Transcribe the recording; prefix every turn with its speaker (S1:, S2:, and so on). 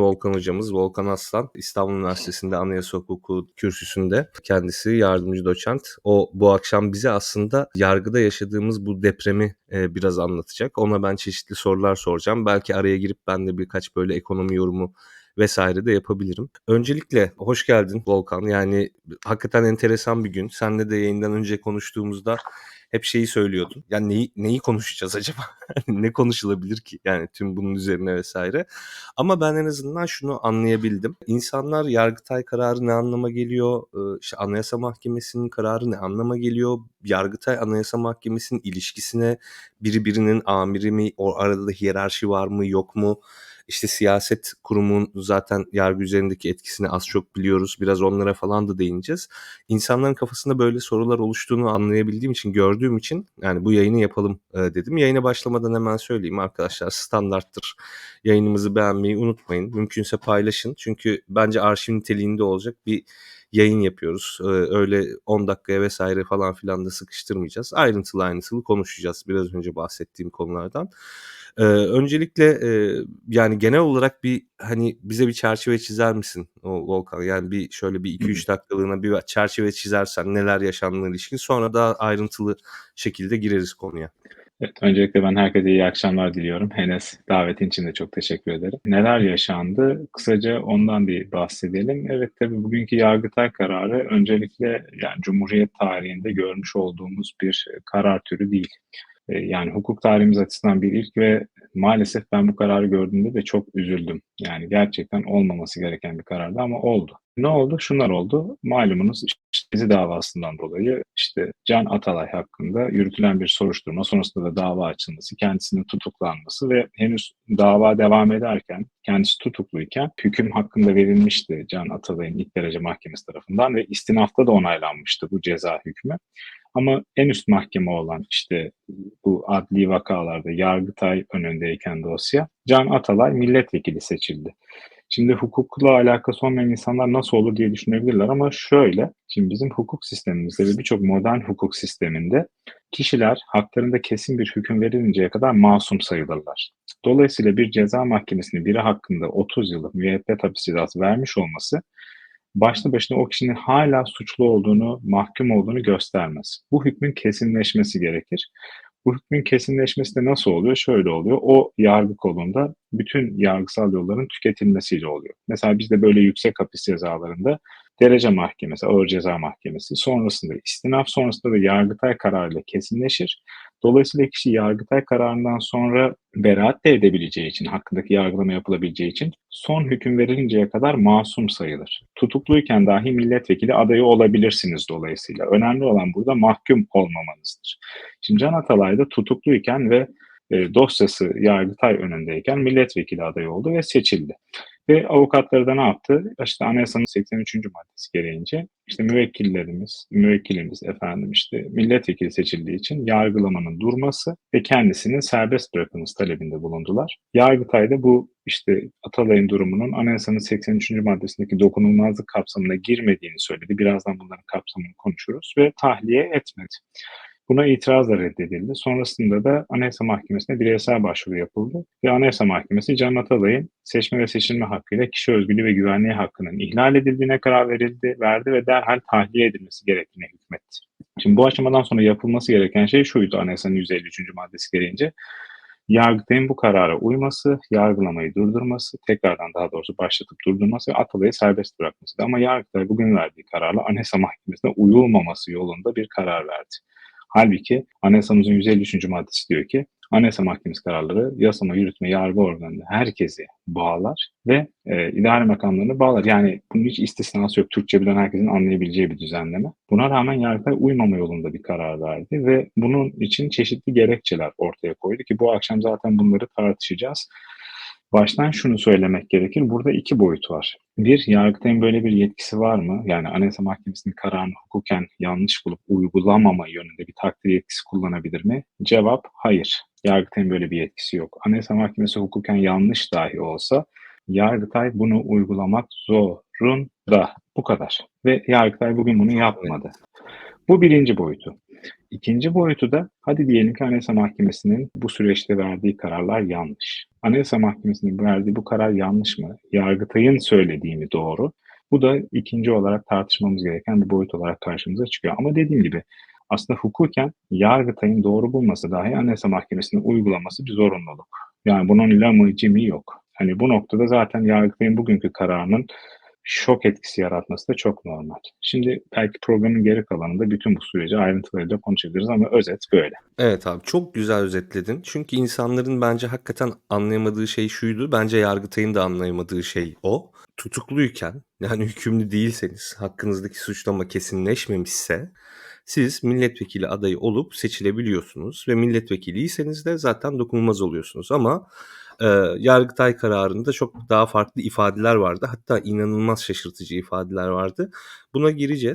S1: Volkan hocamız, Volkan Aslan, İstanbul Üniversitesi'nde Anayasa Hukuku kürsüsünde kendisi yardımcı doçent. O bu akşam bize aslında yargıda yaşadığımız bu depremi e, biraz anlatacak. Ona ben çeşitli sorular soracağım. Belki araya girip ben de birkaç böyle ekonomi yorumu vesaire de yapabilirim. Öncelikle hoş geldin Volkan. Yani hakikaten enteresan bir gün. Senle de yayından önce konuştuğumuzda hep şeyi söylüyordun. Yani neyi, neyi konuşacağız acaba? ne konuşulabilir ki? Yani tüm bunun üzerine vesaire. Ama ben en azından şunu anlayabildim. İnsanlar Yargıtay kararı ne anlama geliyor? İşte Anayasa Mahkemesi'nin kararı ne anlama geliyor? Yargıtay Anayasa Mahkemesi'nin ilişkisine biri birinin amiri mi? O arada da hiyerarşi var mı yok mu? İşte siyaset kurumun zaten yargı üzerindeki etkisini az çok biliyoruz. Biraz onlara falan da değineceğiz. İnsanların kafasında böyle sorular oluştuğunu anlayabildiğim için, gördüğüm için yani bu yayını yapalım e, dedim. Yayına başlamadan hemen söyleyeyim arkadaşlar standarttır. Yayınımızı beğenmeyi unutmayın. Mümkünse paylaşın. Çünkü bence arşiv niteliğinde olacak bir yayın yapıyoruz. Öyle 10 dakikaya vesaire falan filan da sıkıştırmayacağız. Ayrıntılı ayrıntılı konuşacağız biraz önce bahsettiğim konulardan. Ee, öncelikle e, yani genel olarak bir hani bize bir çerçeve çizer misin o Volkan? Yani bir şöyle bir 2-3 dakikalığına bir çerçeve çizersen neler yaşandığına ilişkin sonra daha ayrıntılı şekilde gireriz konuya.
S2: Evet, öncelikle ben herkese iyi akşamlar diliyorum. Enes davetin için de çok teşekkür ederim. Neler yaşandı? Kısaca ondan bir bahsedelim. Evet tabii bugünkü Yargıtay kararı öncelikle yani Cumhuriyet tarihinde görmüş olduğumuz bir karar türü değil. Ee, yani hukuk tarihimiz açısından bir ilk ve maalesef ben bu kararı gördüğümde de çok üzüldüm. Yani gerçekten olmaması gereken bir karardı ama oldu. Ne oldu? Şunlar oldu. Malumunuz dizi davasından dolayı işte Can Atalay hakkında yürütülen bir soruşturma sonrasında da dava açılması, kendisinin tutuklanması ve henüz dava devam ederken, kendisi tutukluyken hüküm hakkında verilmişti Can Atalay'ın ilk derece mahkemesi tarafından ve istinafta da onaylanmıştı bu ceza hükmü. Ama en üst mahkeme olan işte bu adli vakalarda Yargıtay önündeyken dosya Can Atalay milletvekili seçildi. Şimdi hukukla alakası olmayan insanlar nasıl olur diye düşünebilirler ama şöyle, şimdi bizim hukuk sistemimizde ve birçok modern hukuk sisteminde kişiler haklarında kesin bir hüküm verilinceye kadar masum sayılırlar. Dolayısıyla bir ceza mahkemesinin biri hakkında 30 yıllık müebbet hapis cezası vermiş olması başlı başına o kişinin hala suçlu olduğunu, mahkum olduğunu göstermez. Bu hükmün kesinleşmesi gerekir. Bu hükmün kesinleşmesi de nasıl oluyor? Şöyle oluyor. O yargı kolunda bütün yargısal yolların tüketilmesiyle oluyor. Mesela bizde böyle yüksek hapis cezalarında derece mahkemesi, ağır ceza mahkemesi, sonrasında istinaf, sonrasında da yargıtay kararıyla kesinleşir. Dolayısıyla kişi yargıtay kararından sonra beraat de edebileceği için, hakkındaki yargılama yapılabileceği için son hüküm verilinceye kadar masum sayılır. Tutukluyken dahi milletvekili adayı olabilirsiniz dolayısıyla. Önemli olan burada mahkum olmamanızdır. Şimdi Can Atalay da tutukluyken ve e, dosyası Yargıtay önündeyken milletvekili adayı oldu ve seçildi. Ve avukatları da ne yaptı? İşte anayasanın 83. maddesi gereğince işte müvekkillerimiz, müvekkilimiz efendim işte milletvekili seçildiği için yargılamanın durması ve kendisinin serbest bırakılması talebinde bulundular. Yargıtay'da bu işte Atalay'ın durumunun anayasanın 83. maddesindeki dokunulmazlık kapsamına girmediğini söyledi. Birazdan bunların kapsamını konuşuruz ve tahliye etmedi. Buna itiraz da reddedildi. Sonrasında da Anayasa Mahkemesi'ne bireysel başvuru yapıldı ve Anayasa Mahkemesi Can Atalay'ın seçme ve seçilme hakkıyla kişi özgürlüğü ve güvenliği hakkının ihlal edildiğine karar verildi, verdi ve derhal tahliye edilmesi gerektiğine hükmetti. Şimdi bu aşamadan sonra yapılması gereken şey şuydu Anayasanın 153. maddesi gereğince. Yargıtay'ın bu karara uyması, yargılamayı durdurması, tekrardan daha doğrusu başlatıp durdurması ve Atalay'ı serbest bırakmasıydı. Ama Yargıtay bugün verdiği kararla Anayasa Mahkemesi'ne uyulmaması yolunda bir karar verdi. Halbuki anayasamızın 153. maddesi diyor ki Anayasa Mahkemesi kararları yasama, yürütme, yargı organında herkesi bağlar ve e, idare makamlarını bağlar. Yani bunun hiç istisnası yok. Türkçe bilen herkesin anlayabileceği bir düzenleme. Buna rağmen Yargıtay uymama yolunda bir karar verdi ve bunun için çeşitli gerekçeler ortaya koydu ki bu akşam zaten bunları tartışacağız. Baştan şunu söylemek gerekir. Burada iki boyut var. Bir, Yargıtay'ın böyle bir yetkisi var mı? Yani Anayasa Mahkemesi'nin kararını hukuken yanlış bulup uygulamama yönünde bir takdir yetkisi kullanabilir mi? Cevap hayır. Yargıtay'ın böyle bir yetkisi yok. Anayasa Mahkemesi hukuken yanlış dahi olsa Yargıtay bunu uygulamak zorunda. Bu kadar. Ve Yargıtay bugün bunu yapmadı. Bu birinci boyutu. İkinci boyutu da hadi diyelim ki Anayasa Mahkemesi'nin bu süreçte verdiği kararlar yanlış. Anayasa Mahkemesi'nin verdiği bu karar yanlış mı? Yargıtay'ın söylediği mi doğru? Bu da ikinci olarak tartışmamız gereken bir boyut olarak karşımıza çıkıyor. Ama dediğim gibi aslında hukuken Yargıtay'ın doğru bulması dahi Anayasa Mahkemesi'nin uygulaması bir zorunluluk. Yani bunun lamı cimi yok. Hani bu noktada zaten Yargıtay'ın bugünkü kararının şok etkisi yaratması da çok normal. Şimdi belki programın geri kalanında bütün bu süreci ayrıntılarıyla konuşabiliriz ama özet böyle.
S1: Evet abi çok güzel özetledin. Çünkü insanların bence hakikaten anlayamadığı şey şuydu. Bence Yargıtay'ın da anlayamadığı şey o. Tutukluyken yani hükümlü değilseniz hakkınızdaki suçlama kesinleşmemişse siz milletvekili adayı olup seçilebiliyorsunuz ve milletvekiliyseniz de zaten dokunulmaz oluyorsunuz ama e, Yargıtay kararında çok daha farklı ifadeler vardı. Hatta inanılmaz şaşırtıcı ifadeler vardı. Buna gireceğiz.